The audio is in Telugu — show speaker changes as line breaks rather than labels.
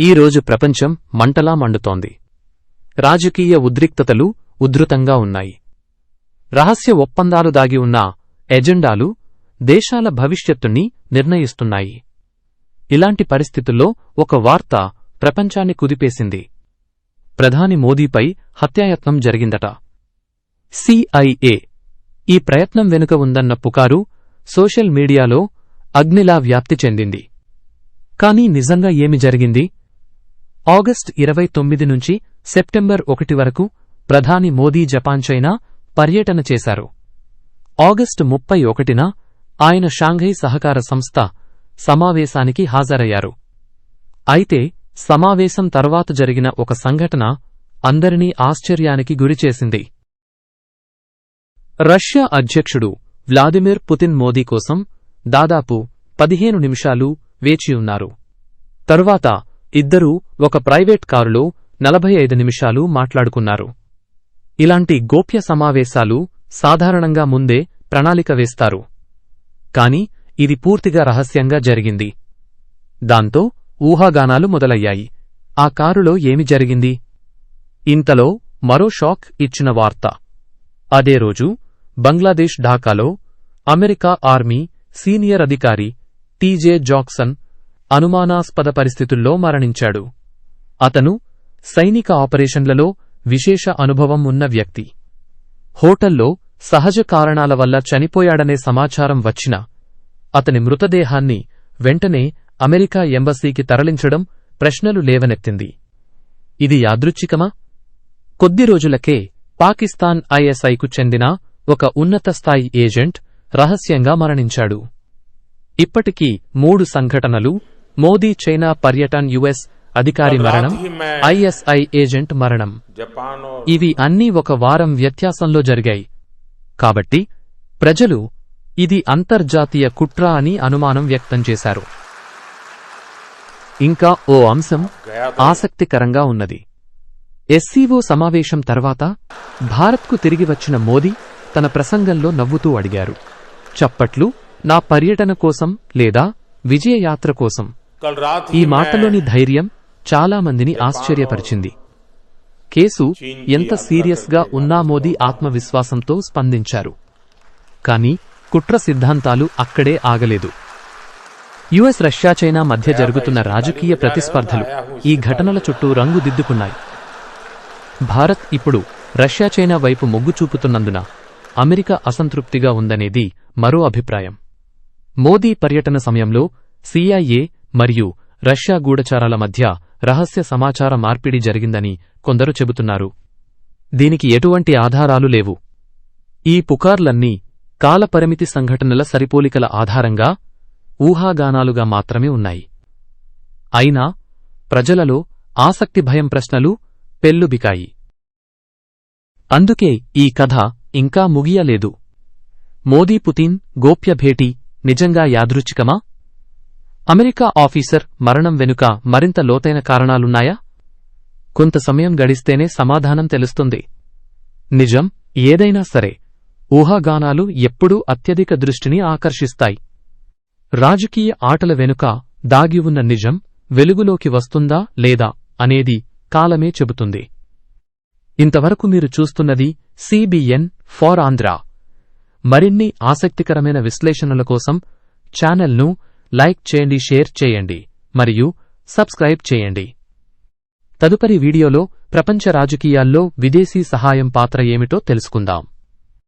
ఈరోజు ప్రపంచం మంటలా మండుతోంది. రాజకీయ ఉద్రిక్తతలు ఉధృతంగా ఉన్నాయి. రహస్య ఒప్పందాలు దాగి ఉన్న ఎజెండాలు దేశాల భవిష్యత్తుని నిర్ణయిస్తున్నాయి. ఇలాంటి పరిస్థితుల్లో ఒక వార్త ప్రపంచాన్ని కుదిపేసింది. ప్రధాని మోదీపై హత్యాయత్నం జరిగిందట. సిఐఏ ఈ ప్రయత్నం వెనుక ఉందన్న పుకారు సోషల్ మీడియాలో అగ్నిలా వ్యాప్తి చెందింది. కానీ నిజంగా ఏమి జరిగింది? ఆగస్ట్ ఇరవై తొమ్మిది నుంచి సెప్టెంబర్ ఒకటి వరకు ప్రధాని మోదీ జపాన్ చైనా పర్యటన చేశారు. ఆగస్టు ముప్పై ఒకటిన ఆయన షాంఘై సహకార సంస్థ సమావేశానికి హాజరయ్యారు. అయితే సమావేశం తర్వాత జరిగిన ఒక సంఘటన అందరినీ ఆశ్చర్యానికి గురిచేసింది రష్యా అధ్యక్షుడు వ్లాదిమిర్ పుతిన్ మోదీ కోసం దాదాపు పదిహేను నిమిషాలు వేచియున్నారు. తరువాత ఇద్దరూ ఒక ప్రైవేట్ కారులో నలభై ఐదు నిమిషాలు మాట్లాడుకున్నారు. ఇలాంటి గోప్య సమావేశాలు సాధారణంగా ముందే ప్రణాళిక వేస్తారు. కాని ఇది పూర్తిగా రహస్యంగా జరిగింది. దాంతో ఊహాగానాలు మొదలయ్యాయి. ఆ కారులో ఏమి జరిగింది? ఇంతలో మరో షాక్ ఇచ్చిన వార్త. అదే రోజు బంగ్లాదేశ్ ఢాకాలో అమెరికా ఆర్మీ సీనియర్ అధికారి టీజే జాక్సన్ అనుమానాస్పద పరిస్థితుల్లో మరణించాడు. అతను సైనిక ఆపరేషన్లలో విశేష అనుభవం ఉన్న వ్యక్తి. హోటల్లో సహజ కారణాల వల్ల చనిపోయాడనే సమాచారం వచ్చినా అతని మృతదేహాన్ని వెంటనే అమెరికా ఎంబసీకి తరలించడం ప్రశ్నలు లేవనెత్తింది. ఇది యాదృచ్ఛికమా? కొద్ది రోజులకే పాకిస్తాన్ ఐఎస్ఐకు చెందిన ఒక ఉన్నత స్థాయి ఏజెంట్ రహస్యంగా మరణించాడు. ఇప్పటికీ మూడు సంఘటనలు మోదీ చైనా పర్యటన్ యుఎస్ అధికారి మరణం ఐఎస్ఐ ఏజెంట్ మరణం. ఇవి అన్నీ ఒక వారం వ్యత్యాసంలో జరిగాయి. కాబట్టి ప్రజలు ఇది అంతర్జాతీయ కుట్ర అని అనుమానం వ్యక్తం చేశారు. ఇంకా ఓ అంశం ఆసక్తికరంగా ఉన్నది. ఎస్సీఓ సమావేశం తర్వాత భారత్కు తిరిగి వచ్చిన మోదీ తన ప్రసంగంలో నవ్వుతూ అడిగారు. చప్పట్లు నా పర్యటన కోసం లేదా విజయయాత్ర కోసం? ఈ మాటలోని ధైర్యం చాలా మందిని ఆశ్చర్యపరిచింది. కేసు ఎంత సీరియస్గా ఉన్నా మోదీ ఆత్మవిశ్వాసంతో స్పందించారు. కాని కుట్ర సిద్ధాంతాలు అక్కడే ఆగలేదు. యుఎస్ రష్యా చైనా మధ్య జరుగుతున్న రాజకీయ ప్రతిస్పర్ధలు ఈ ఘటనల చుట్టూ రంగు దిద్దుకున్నాయి. భారత్ ఇప్పుడు రష్యా చైనా వైపు మొగ్గు చూపుతున్నందున అమెరికా అసంతృప్తిగా ఉందనేది మరో అభిప్రాయం. మోదీ పర్యటన సమయంలో సిఐఏ మరియు రష్యా గూఢచారాల మధ్య రహస్య సమాచార మార్పిడి జరిగిందని కొందరు చెబుతున్నారు. దీనికి ఎటువంటి ఆధారాలు లేవు. ఈ పుకార్లన్నీ కాలపరిమితి సంఘటనల సరిపోలికల ఆధారంగా ఊహాగానాలుగా మాత్రమే ఉన్నాయి. అయినా ప్రజలలో ఆసక్తి భయం ప్రశ్నలు పెల్లుబికాయి. అందుకే ఈ కథ ఇంకా ముగియలేదు. మోదీ పుతిన్ గోప్య భేటీ నిజంగా యాదృచ్ఛికమా? అమెరికా ఆఫీసర్ మరణం వెనుక మరింత లోతైన కారణాలున్నాయా? కొంత సమయం గడిస్తేనే సమాధానం తెలుస్తుంది. నిజం ఏదైనా సరే ఊహాగానాలు ఎప్పుడూ అత్యధిక దృష్టిని ఆకర్షిస్తాయి. రాజకీయ ఆటల వెనుక దాగి ఉన్న నిజం వెలుగులోకి వస్తుందా లేదా అనేది కాలమే చెబుతుంది. ఇంతవరకు మీరు చూస్తున్నది సిబిఎన్ ఫార్ ఆంధ్ర. మరిన్ని ఆసక్తికరమైన విశ్లేషణల కోసం ఛానల్ను లైక్ చేయండి షేర్ చేయండి మరియు సబ్స్క్రైబ్ చేయండి. తదుపరి వీడియోలో ప్రపంచ రాజకీయాల్లో విదేశీ సహాయం పాత్ర ఏమిటో తెలుసుకుందాం.